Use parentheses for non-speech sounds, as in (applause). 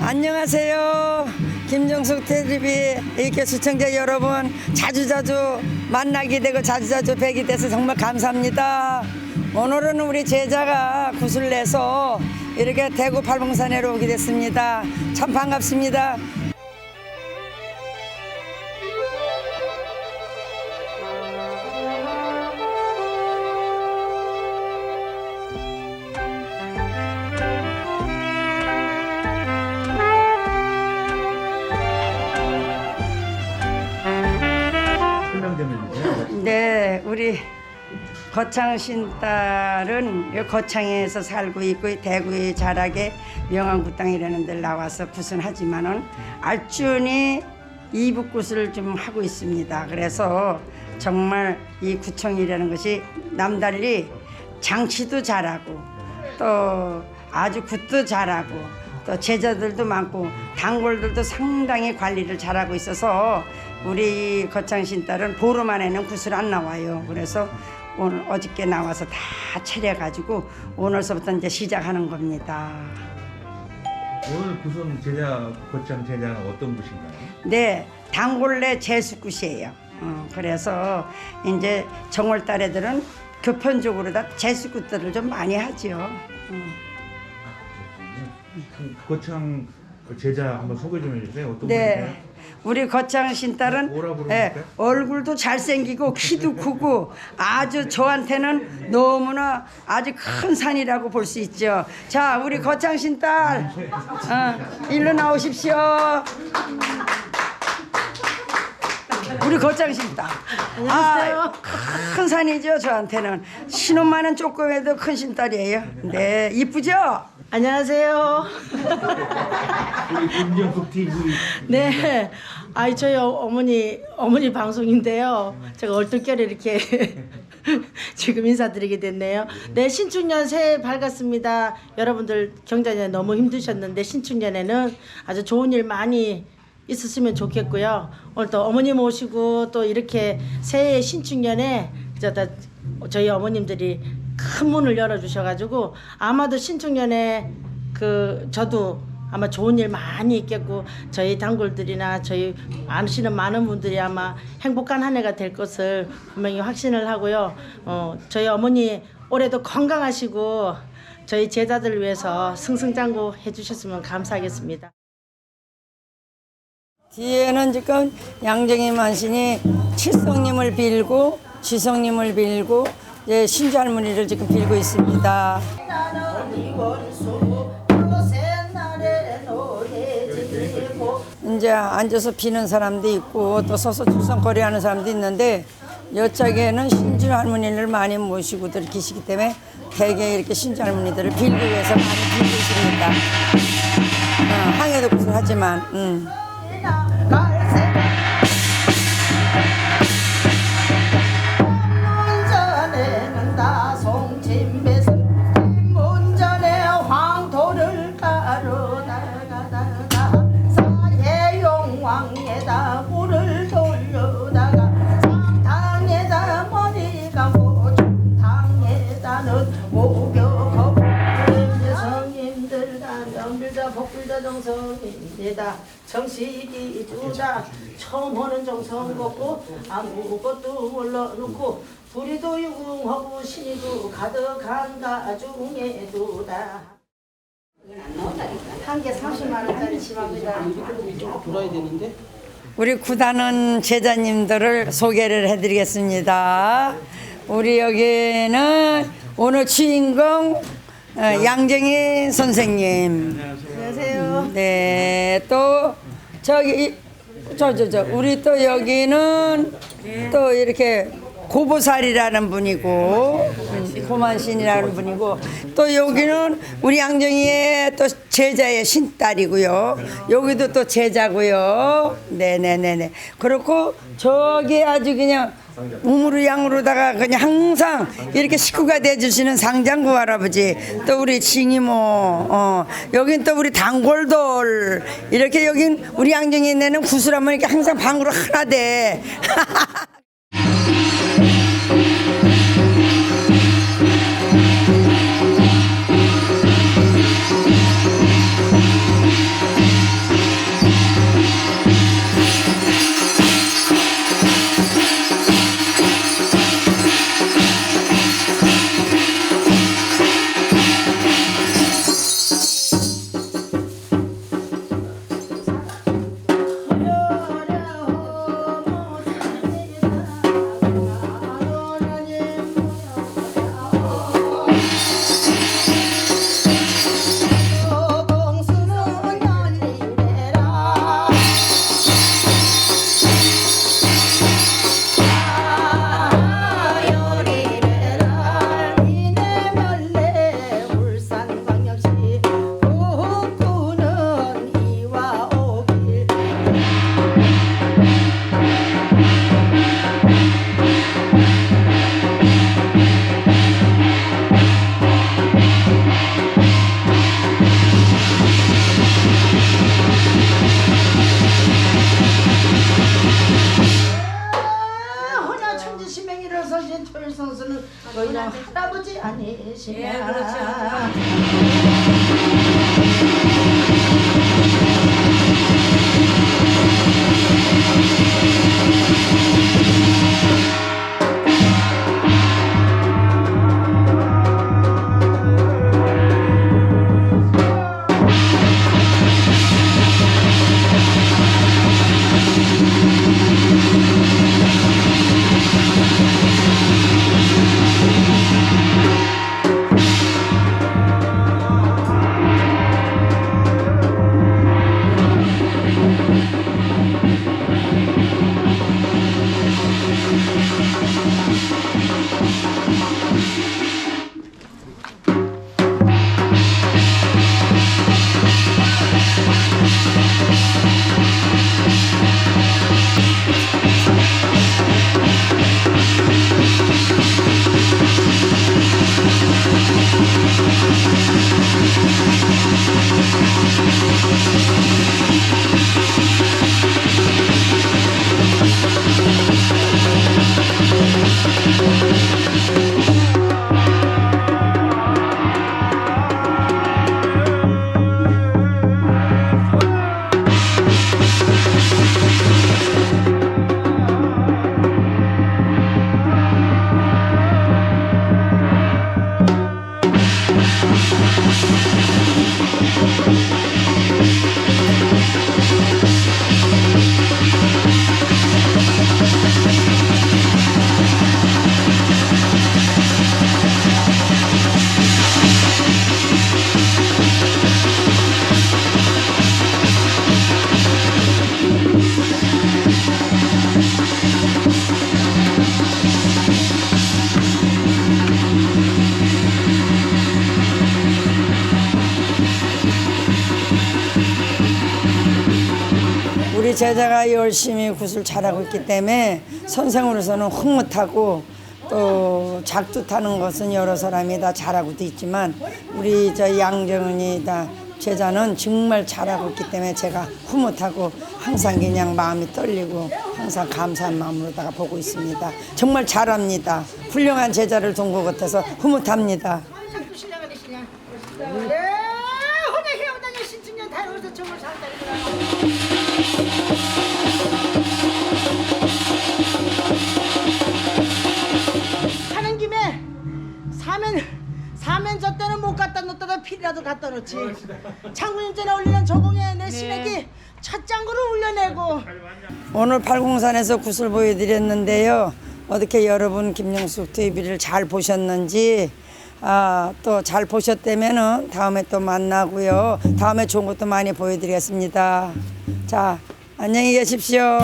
안녕하세요. 김정숙 TV 이렇게 시청자 여러분 자주자주 만나게 되고 자주자주 뵈게 돼서 정말 감사합니다. 오늘은 우리 제자가 구슬 내서 이렇게 대구 팔봉산에로 오게 됐습니다. 참 반갑습니다. 해주세요. 네, 우리 거창신 딸은 이 거창에서 살고 있고 대구의 자락에 명왕구 땅이라는 데를 나와서 구순하지만은 알준이 이북굿을 좀 하고 있습니다. 그래서 정말 이 구청이라는 것이 남달리 장치도 잘하고 또 아주 굿도 잘하고 또 제자들도 많고 단골들도 상당히 관리를 잘하고 있어서 우리 거창신 딸은 보름 안에는 구슬 안 나와요. 그래서 오늘 어저께 나와서 다 차려가지고 오늘서부터 이제 시작하는 겁니다. 오늘 구성 제자 고창 제자는 어떤 곳인가요? 네, 단골내 제수굿이에요. 어, 그래서 이제 정월 달에들은 교편적으로 다 제수굿들을 좀 많이 하죠. 음. 그 고창 제자 한번 소개 좀 해주세요. 어떤 네. 분이세요? 우리 거창 신딸은 뭐라? 예, 얼굴도 잘생기고 키도 크고 아주 저한테는 너무나 아주 큰 산이라고 볼 수 있죠. 자, 우리 거창 신딸, 어, 일로 나오십시오. 우리 거창 신딸. 아, 큰 산이죠, 저한테는. 신혼만은 조금 해도 큰 신딸이에요. 네, 이쁘죠? 안녕하세요. 우리 김정숙 TV 네. 아이 저희 어- 어머니 어머니 방송인데요. 제가 얼떨결에 이렇게 (laughs) 지금 인사드리게 됐네요. 네, 신축년 새해 밝았습니다. 여러분들 경자년 너무 힘드셨는데 신축년에는 아주 좋은 일 많이 있었으면 좋겠고요. 오늘 또 어머님 오시고 또 이렇게 새해 신축년에 저희 어머님들이 큰 문을 열어주셔가지고 아마도 신축년에 그 저도 아마 좋은 일 많이 있겠고 저희 단골들이나 저희 아시는 많은 분들이 아마 행복한 한 해가 될 것을 분명히 확신을 하고요. 어, 저희 어머니 올해도 건강하시고 저희 제자들 위해서 승승장구 해주셨으면 감사하겠습니다. 뒤에는 지금 양정희 만신이 칠성님을 빌고 지성님을 빌고 이제 신주 할머니를 지금 빌고 있습니다. 이제 앉아서 비는 사람도 있고 또 서서 출성거리 하는 사람도 있는데 여짝에는 신주 할머니를 많이 모시고 들 계시기 때문에 대개 이렇게 신주 할머니들을 빌기 위해서 많이 빌고 있습니다. 어, 항해도 구슬하지만 음. 사해용왕에다 굴을 돌려다가 상탕에다 머리 감고 중탕에다는 목욕하고 성인들 다. 연빌다 복빌다 정성입니다. 정식이 주다. 처음 오는 정성 걷고 아무것도 몰라놓고 불이도 유궁하고 신이도 가득한 가중에 두다. 한 개 30만 원짜리 집합니다 우리 구단원 제자님들을 소개를 해드리겠습니다. 우리 여기는 오늘 주인공 어, 양정희 선생님. 안녕하세요 네, 또 저기 저 저 저 우리 또 여기는 또 이렇게 고보살이라는 분이고 음, 고만신이라는 분이고 또 여기는 우리 양정이의 또 제자의 신딸이고요. 여기도 또 제자고요. 네네네네. 그렇고 저기 아주 그냥 우무르 양으로다가 그냥 항상 이렇게 식구가 돼주시는 상장구 할아버지 또 우리 징이모 어 여긴 또 우리 단골돌 이렇게 여긴 우리 양정이 내는 구슬하면 이렇게 항상 방으로 하나 돼 (laughs) Thank you. 우리 제자가 열심히 굿을 잘하고 있기 때문에 선생으로서는 흐뭇하고 또 작두 타는 것은 여러 사람이 다 잘하고도 있지만 우리 저 양정은이 다 제자는 정말 잘하고 있기 때문에 제가 흐뭇하고 항상 그냥 마음이 떨리고 항상 감사한 마음으로다가 보고 있습니다. 정말 잘합니다. 훌륭한 제자를 둔 것 같아서 흐뭇합니다. 자꾸 신랑하시냐 예 혼자 해오다니 신춘년 다녀서 정을 살다 하는 김에 사면 사면 저 때는 못 갖다 놓다가 필이라도 갖다 놓지 장군님 전에 올리는 저공에 내 시래기 첫 장구를 올려내고 오늘 팔공산에서 굿을 보여드렸는데요. 어떻게 여러분 김영숙 TV를 잘 보셨는지 아, 또 잘 보셨다면은 다음에 또 만나고요. 다음에 좋은 것도 많이 보여드리겠습니다. 자, 안녕히 계십시오.